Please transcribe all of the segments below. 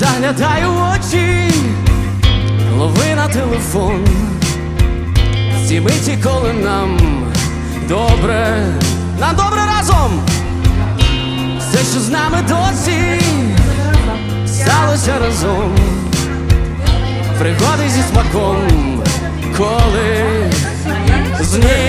заглядаю в очі, лови на телефон. Миті, коли нам добре, нам добре разом. Все, що з нами досі, сталося разом. Пригоди зі смаком, коли з ними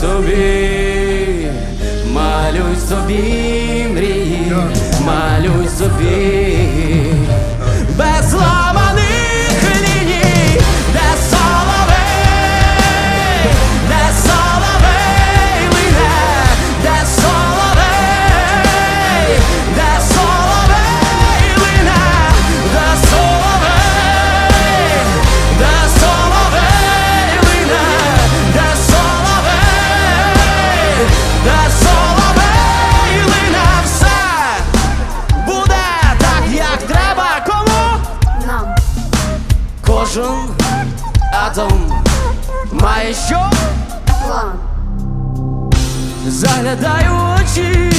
собі, малюй собі мрії, малюй собі Кожен атом має що план. заглядаю в очі,